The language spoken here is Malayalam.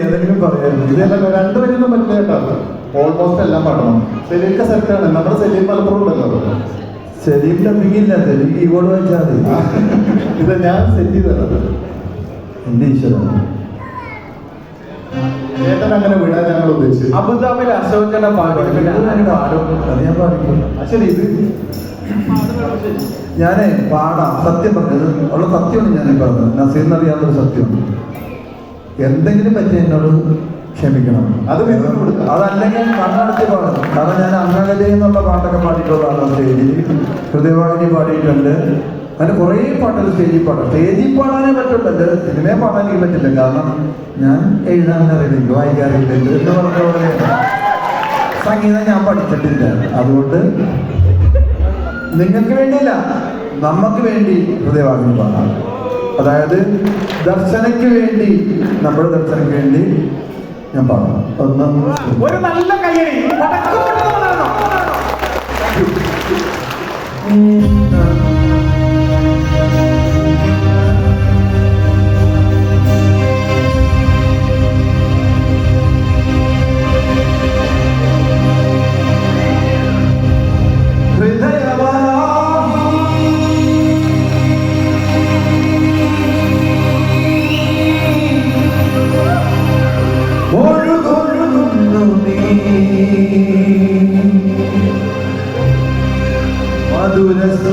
ഏതെങ്കിലും പറയായിരുന്നു. രണ്ടു രണ്ടുപേരൊന്നും പറ്റില്ല കേട്ടോ. ഓൾമോസ്റ്റ് എല്ലാം പാടണം സെലീമൊക്കെ സെറ്റാണ് നമ്മുടെ സലീം മലപ്പുറം ഉണ്ടല്ലോ സെലീം ഡബിങ്ങില്ല സെലീം കീബോർഡ് വെച്ചാൽ മതി. ഇത് ഞാൻ സെറ്റ് ചെയ്തതാണ് എന്റെ ഈശ്വരൻ ചേട്ടൻ അങ്ങനെ വിടാൻ ഞങ്ങൾ ഉദ്ദേശിച്ചു. അബുദാബിൽ അത് ഞാൻ പാടിക്കും. ശരി ഇത് ഞാനേ പാടാം. സത്യം പറഞ്ഞത്. ഉള്ള സത്യമാണ് ഞാൻ പറഞ്ഞത്. നസീറിന് അറിയാവുന്നൊരു സത്യമാണ്. എന്തെങ്കിലും പറ്റി എന്നോട് ക്ഷമിക്കണം. അത് വിധം കൊടുക്കുക. അതല്ലെങ്കിൽ കണ്ണടച്ച് പാടും കാരണം ഞാൻ അങ്ങനെ എന്നുള്ള പാട്ടൊക്കെ പാടിയിട്ടുള്ളതാണ് സ്റ്റേജിൽ. ഹൃദയവാഹിനി പാടിയിട്ടുണ്ട്. അങ്ങനെ കുറേ പാട്ടുകൾ സ്റ്റേജിൽ പാടാം. സ്റ്റേജിൽ പാടാനേ പറ്റുള്ളൂ. സിനിമയെ പാടാൻ എനിക്ക് പറ്റില്ല. കാരണം ഞാൻ എഴുതാനറിയില്ല വായിക്കാറില്ല എന്ന് പറഞ്ഞ പോലെ സംഗീതം ഞാൻ പഠിച്ചിട്ടില്ല. അതുകൊണ്ട് നിങ്ങൾക്ക് വേണ്ടിയില്ല. നമുക്ക് വേണ്ടി ഹൃദയവാഹിനി പാടാം. അതായത് ദർശനയ്ക്ക് വേണ്ടി നമ്മുടെ ദർശനയ്ക്ക് വേണ്ടി ഞാൻ പറഞ്ഞു ഒന്ന് ഒരു നല്ല കയ്യടി.